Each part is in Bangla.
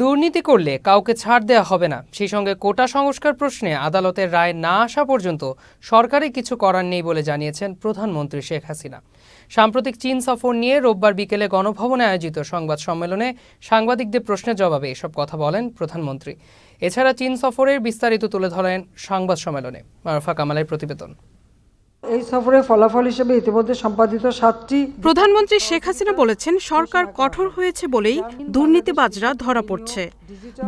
দুর্নীতি করলে কাউকে ছাড় দেওয়া হবে না। সেই সঙ্গে কোটা সংস্কার প্রশ্নে আদালতের রায় না আসা পর্যন্ত সরকারি কিছু করার নেই বলে জানিয়েছেন প্রধানমন্ত্রী শেখ হাসিনা। সাম্প্রতিক চীন সফর নিয়ে রোববার বিকেলে গণভবনে আয়োজিত সংবাদ সম্মেলনে সাংবাদিকদের প্রশ্নের জবাবে এসব কথা বলেন প্রধানমন্ত্রী। এছাড়া চীন সফরের বিস্তারিত তুলে ধরেন সংবাদ সম্মেলনে। মারফা কামালের প্রতিবেদন। এই সফরের ফলাফল হিসেবে ইতিমধ্যে সম্পাদিত সাতটি প্রধানমন্ত্রী শেখ হাসিনা বলেছেন সরকার কঠোর হয়েছে বলেই দুর্নীতিবাজরা ধরা পড়ছে।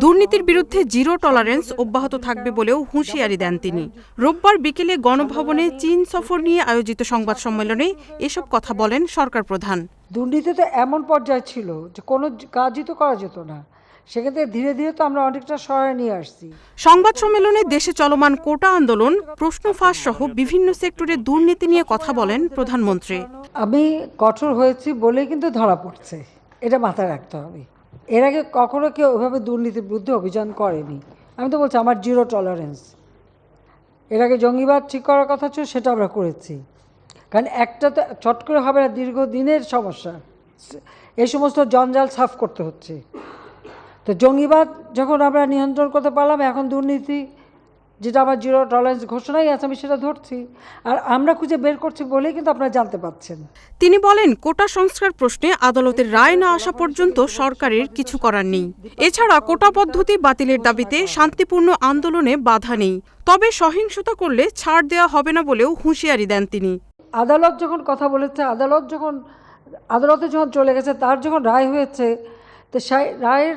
দুর্নীতির বিরুদ্ধে জিরো টলারেন্স অব্যাহত থাকবে বলেও হুঁশিয়ারি দেন তিনি। রোববার বিকেলে গণভবনে চীন সফর নিয়ে আয়োজিত সংবাদ সম্মেলনে এসব কথা বলেন সরকার প্রধান। দুর্নীতি তো এমন পর্যায়ে ছিল যে কোনো কাজই তো করা যেত না। থেকে ধীরে ধীরে তো আমরা অনেকটা সহায় নিয়ে আসছি। সংবাদ সম্মেলনে দেশে চলমান কোটা আন্দোলন প্রশ্ন ফাঁস সহ বিভিন্ন সেক্টরে দুর্নীতি নিয়ে কথা বলেন প্রধানমন্ত্রী। আমি কঠোর হয়েছি বলেই কিন্তু ধরা পড়ছে। এটা মাথায় রাখতে হবে। এর আগে কখনো কেউ ওইভাবে দুর্নীতির বিরুদ্ধে অভিযান করেনি। আমি তো বলছি আমার জিরো টলারেন্স। এর আগে জঙ্গিবাদ ঠিক করার কথা ছিল সেটা আমরা করেছি। কারণ একটা তো চট করে হবে না দীর্ঘদিনের সমস্যা। এই সমস্ত জঞ্জাল সাফ করতে হচ্ছে। তো জঙ্গিবাদ যখন আমরা নিয়ন্ত্রণ করতে পারলাম এখন দুর্নীতি যেটা আমার জিরো টলারেন্স ঘোষণাই আছে আমি সেটা ধরছি। আর আমরা খুঁজে বের করছি বলেই কিন্তু আপনারা জানতে পাচ্ছেন। তিনি বলেন কোটা সংস্কার প্রশ্নে আদালতের রায় না আসা পর্যন্ত সরকারের কিছু করার নেই। এছাড়া কোটা পদ্ধতি বাতিলের দাবিতে শান্তিপূর্ণ আন্দোলনে বাধা নেই। তবে সহিংসতা করলে ছাড় দেওয়া হবে না বলেও হুঁশিয়ারি দেন তিনি। আদালত যখন কথা বলেছে আদালত যখন আদালতে যখন চলে গেছে তার যখন রায় হয়েছে তো সেই রায়ের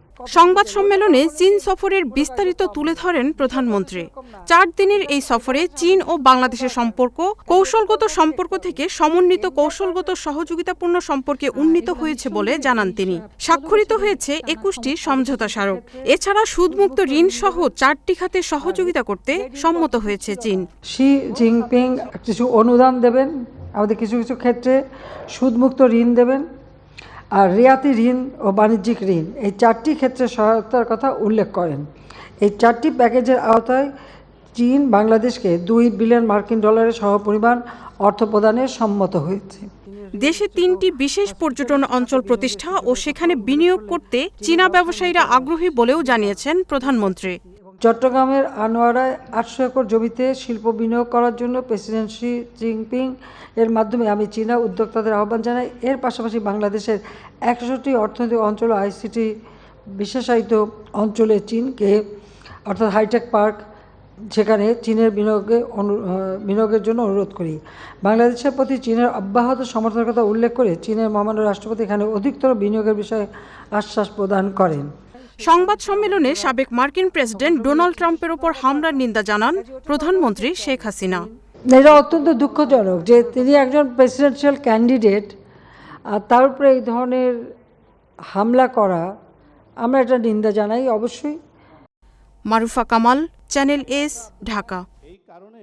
সংবাদ সম্মেলনে চীন সফরের বিস্তারিত তুলে ধরেন প্রধানমন্ত্রী। চার দিনের এই সফরে চীন ও বাংলাদেশের সম্পর্ক, কৌশলগত সম্পর্ক থেকে সমন্বিত কৌশলগত সহযোগিতাপূর্ণ সম্পর্কে উন্নীত হয়েছে বলে জানান তিনি। স্বাক্ষরিত হয়েছে একুশটি সমঝোতা স্মারক। এছাড়া সুদমুক্ত ঋণ সহ চারটি খাতে সহযোগিতা করতে সম্মত হয়েছে চীন। শি জিনপিং কিছু অনুদান দেবেন, আমাদের কিছু কিছু ক্ষেত্রে সুদমুক্ত ঋণ দেবেন। আর রিয়াতি ঋণ ও বাণিজ্যিক ঋণ, এই চারটি ক্ষেত্রে সহায়তার কথা উল্লেখ করেন। এই চারটি প্যাকেজের আওতায় চীন, বাংলাদেশকে দুই বিলিয়ন মার্কিন ডলারের সহপরিমাণ অর্থ প্রদানে সম্মত হয়েছে। দেশে তিনটি বিশেষ পর্যটন অঞ্চল প্রতিষ্ঠা ও সেখানে বিনিয়োগ করতে চীনা ব্যবসায়ীরা আগ্রহী বলেও জানিয়েছেন প্রধানমন্ত্রী। চট্টগ্রামের আনোয়ারায় আটশো একর জমিতে শিল্প বিনিয়োগ করার জন্য প্রেসিডেন্ট শি জিনপিং এর মাধ্যমে আমি চীনা উদ্যোক্তাদের আহ্বান জানাই। এর পাশাপাশি বাংলাদেশের একষট্টি অর্থনৈতিক অঞ্চল আইসিটি বিশেষায়িত অঞ্চলে চীনকে, অর্থাৎ হাইটেক পার্ক সেখানে চীনের বিনিয়োগে অনু বিনিয়োগের জন্য অনুরোধ করি। বাংলাদেশের প্রতি চীনের অব্যাহত সমর্থনের কথা উল্লেখ করে চীনের মহামান্য রাষ্ট্রপতি এখানে অধিকতর বিনিয়োগের বিষয়ে আশ্বাস প্রদান করেন। সংবাদ সম্মেলনে সাবেক মার্কিন প্রেসিডেন্ট ডোনাল্ড ট্রাম্পের ওপর হামলার নিন্দা জানান প্রধানমন্ত্রী শেখ হাসিনা। এটা অত্যন্ত দুঃখজনক যে তিনি একজন প্রেসিডেন্সিয়াল ক্যান্ডিডেট আর তার উপরে এই ধরনের হামলা করা আমরা এটা নিন্দা জানাই অবশ্যই। Marufa Kamal channel S Dhaka. এই কারণে